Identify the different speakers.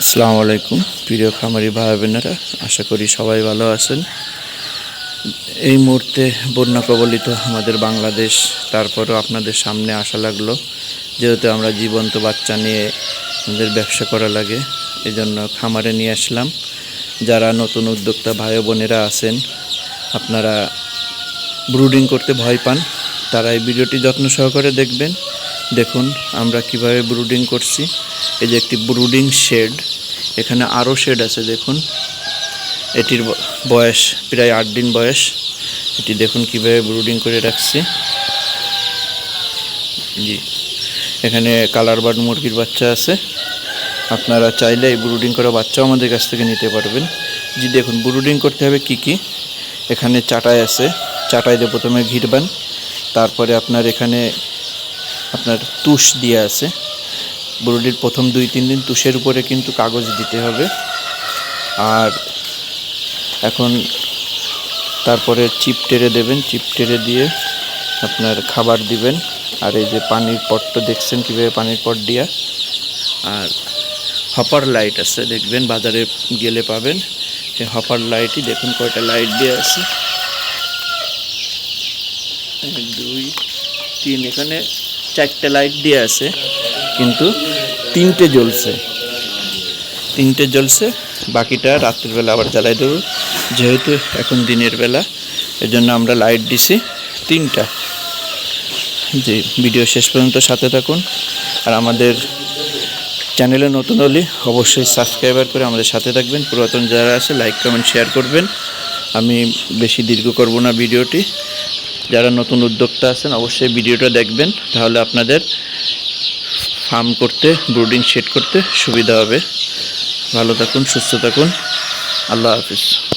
Speaker 1: আসসালামু আলাইকুম, প্রিয় খামারি ভাই বোনেরা আশা করি সবাই ভালো আছেন। এই মুহূর্তে বন্যা কবলিত আমাদের বাংলাদেশ, তারপরও আপনাদের সামনে আসা লাগল। যেহেতু আমরা জীবন্ত বাচ্চা নিয়ে আমাদের ব্যবসা করা লাগে, এজন্য খামারে নিয়ে আসলাম। যারা নতুন উদ্যোক্তা ভাই বোনেরা আছেন, আপনারা ব্রুডিং করতে ভয় পান, তারা এই ভিডিওটি যত্ন সহকারে দেখবেন। দেখুন, আমরা কীভাবে ব্রুডিং করছি। এই যে একটি ব্রুডিং শেড এখানে আরও শেড আছে, দেখুন। এটির বয়স প্রায় আট দিন বয়স। এটি দেখুন কীভাবে ব্রুডিং করে রাখছি। জি, এখানে কালার বার্ড মুরগির বাচ্চা আছে। আপনারা চাইলে এই ব্রুডিং করা বাচ্চাও আমাদের কাছ থেকে নিতে পারবেন। জি, দেখুন ব্রুডিং করতে হবে কি কি? এখানে চাটাই আছে। চাটাই দিয়ে প্রথমে ঘিরবেন তারপরে আপনার এখানে আপনার তুষ দিয়ে আছে। ব্রুডির প্রথম দুই, তিন দিন তুষের উপরে কিন্তু কাগজ দিতে হবে। আর এখন তারপরে চিপ টেরে দেবেন, চিপ টেরে দিয়ে আপনার খাবার দিবেন। আর এই যে পানির পটটা দেখছেন কীভাবে পানির পট দিয়া? আর হপার লাইট আছে, দেখবেন বাজারে গেলে পাবেন। এই হপার লাইটই দেখুন কয়টা লাইট দিয়ে আছে। দুই, তিন, এখানে চারটে লাইট দিয়ে আছে, কিন্তু তিনটে জ্বলছে। তিনটে জ্বলছে, বাকিটা রাত্রিবেলা আবার জ্বালাই দেবো। যেহেতু এখন দিনের বেলা, এজন্য আমরা লাইট দিছি তিনটা। যে ভিডিও শেষ পর্যন্ত সাথে থাকুন। আর আমাদের চ্যানেলে নতুন হলে অবশ্যই সাবস্ক্রাইবার করে আমাদের সাথে থাকবেন। পুরাতন যারা আছে লাইক কমেন্ট শেয়ার করবেন। আমি বেশি দীর্ঘ করব না ভিডিওটি যারা নতুন উদ্যোক্তা আছেন, অবশ্যই ভিডিওটা দেখবেন। তাহলে আপনাদের ফার্ম করতে, ব্রুডিং শেড করতে সুবিধা হবে। ভালো থাকুন, সুস্থ থাকুন। আল্লাহ হাফিজ।